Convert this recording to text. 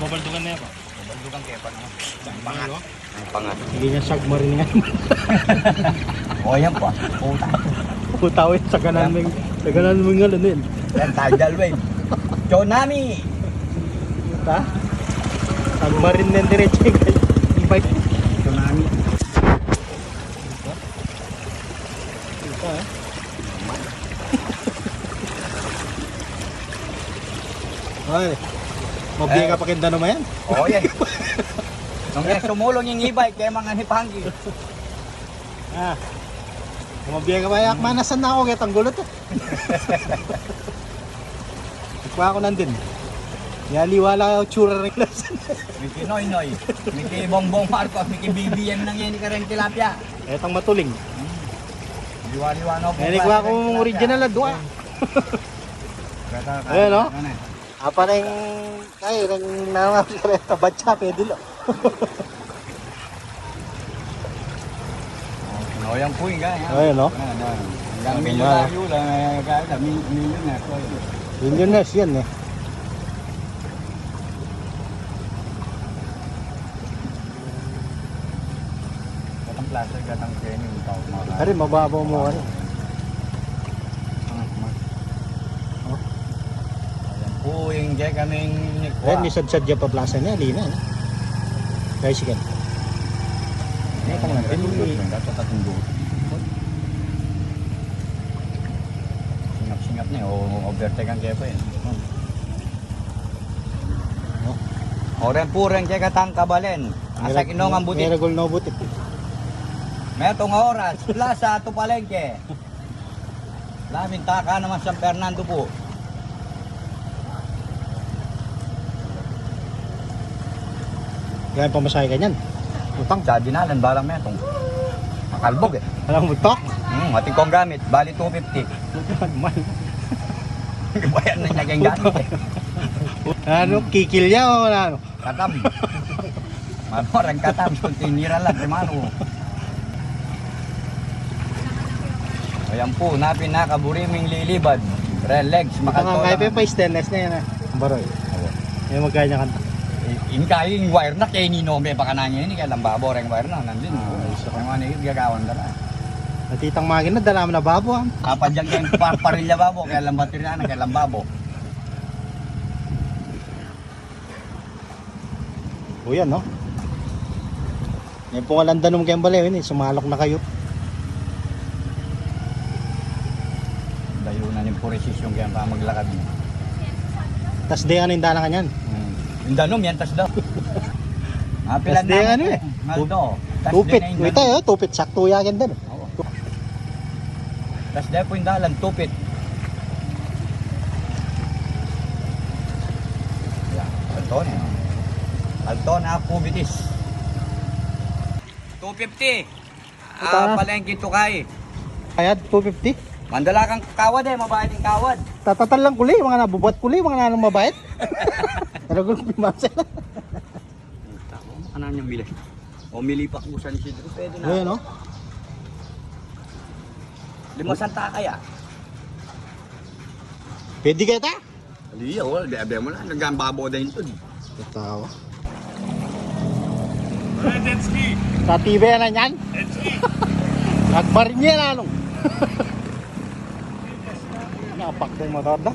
babaldugan na yan pa. Baldugan kayo pa naman. Ang pangat. Ang pangat. Hindi niya submarine nga. O yan po. Puta. Putawin sa kanan mo. Sa kanan mo nga lunin. Yan, tidal wave. Tsunami! Ha? Submarine na yung diretso yung e-bike. Tsunami. Ito ha. Ay. Mabiya ka pa kinda naman yan. O yan. Nung yan sumulong yung e-bike, kaya mga hipanggi. Ah. Mabiya ka pa yak manasan na ako kaya tanggulot eh. Ikuha ko nandun. Yaliwala ako tsura rin lasan. Miki Noy Noy. Miki Bongbong Marcos. Miki BBM nang yan ni Karen Tilapia. Etang matuling. Liwa-liwa na po. Original na duwa. Ayan, no? Apa yung... Ay, nang nangangapikareta. Batsa, pwede lo. O yan po yung gaya. Ayun, no? Hanggang milyonaryo lang. eh, Kaya milyon na. Yun yun na, yan eh. Katang plaster, katang kenyo. yung tao mga Ari, mababaw mo ano. Yung gaya kaming Ayan, ni sad-sad dyan pa plaza niya, lina. No? Tricycle. Ini pang lang rin yung dapat atong do. Singap-singap na o overtake ang kaya pa yun. Oren po rin kaya katang kabalen. Asa kinong ang butik. Miragol no butik. May itong oras. Plaza ato palengke. Lamin taka naman San Fernando po. Kaya pamasahe ka niyan. Utang sa dinalan balang may itong makalbog eh. Alam mo, tok. Hmm, ating kong gamit. Bali 250. Man. Bayan na niya kayong gamit eh. Ano, kikilya o ano? Katam. Mano, orang katam. Tinira lang. Mano. Ayan po, na kaburiming lilibad. Red legs, nga, makalto kaya pa stainless na yan ah. Ang baroy. Yung magkaya niya kanta. In kayo yung wire na kay Nino, may baka na niya yun, kaya lang babo rin wire na, nandun. Ah, isa ka. Yung ano yung gagawan na lang. Natitang magina, dala mo na babo ah. Kapadyan kayong par parilya babo, kaya lang baterya na, kaya lang babo. O yan, no? Yan po nga landan ng kembale, yun eh. Sumalok na kayo. Dayo na yung puresisyon kaya pa maglakad mo. Tas di ano yung dala ka danom yan, tas daw. Ah, pilan Tas di ano eh. Maldo. Tas Tupit. di na tayo, tupit. Sakto yakin din. Oo. Tas dahil po yung dalan, tupit. Yeah, Alton. Alton, ako bitis. 250. Ito Ah, na. palengke tukay. Kaya 250. Mandala kang kawad eh, mabayad yung kawad. Tatatan lang kuli, mga nabubuat kuli, mga nanong mabait. Pero kung pimasa na. Tama, ano niyang mili? O milipak mo sa Isidro, pwede na. Ayun, no? Lima santa kaya. Pwede ka ta? Aliya, wala. Bebe mo na. Nagambabo din ito. Tatawa. Sa TV na yan? Nagbarin niya na anong. Napak na yung motor na.